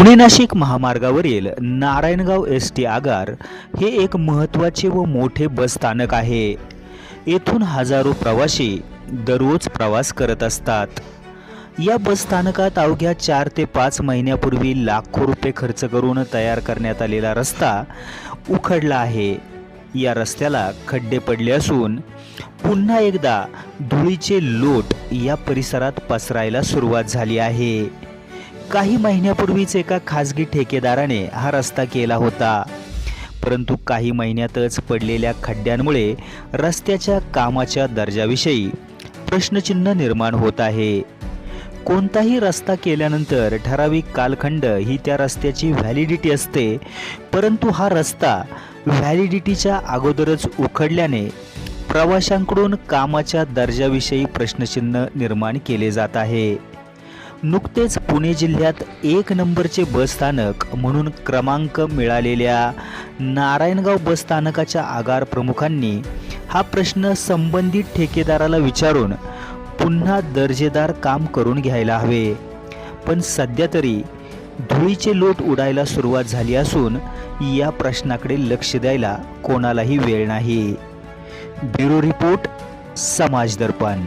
पुणे नाशिक महामार्गावरील Narayangaon S T आगार हे एक महत्त्वाचे व मोठे बस स्थानक आहे. येथून हजारो प्रवासी दररोज प्रवास करत असतात. या बस स्थानकात अवघ्या चार ते पाच महिन्यापूर्वी लाखो रुपये खर्च करून तयार करण्यात आलेला रस्ता उखडला आहे. या रस्त्याला खड्डे पडले असून पुन्हा एकदा धुळीचे लोट या परिसरात पसरायला सुरुवात झाली आहे. काही महिन्यापूर्वीच एका खाजगी ठेकेदाराने हा रस्ता केला होता. परंतु काही महिन्यातच पडलेल्या खड्ड्यांमुळे रस्त्याच्या कामाच्या दर्जाविषयी प्रश्नचिन्ह निर्माण होत आहे. कोणताही रस्ता केल्यानंतर ठराविक कालखंड ही त्या रस्त्याची व्हॅलिडिटी असते परंतु हा रस्ता व्हॅलिडिटीच्या अगोदरच उखडल्याने प्रवाशांकडून कामाच्या दर्जाविषयी प्रश्नचिन्ह निर्माण केले जात आहे. नुकतेच पुणे जिल्ह्यात एक नंबरचे बस स्थानक म्हणून क्रमांक मिळालेल्या नारायणगाव बस स्थानकाच्या आगार प्रमुखांनी हा प्रश्न संबंधित ठेकेदाराला विचारून पुन्हा दर्जेदार काम करून घ्यायला हवे. पण सध्या तरी धुळीचे लोट उडायला सुरुवात झाली असून या प्रश्नाकडे लक्ष द्यायला कोणालाही वेळ नाही. ब्युरो रिपोर्ट समाज दर्पण.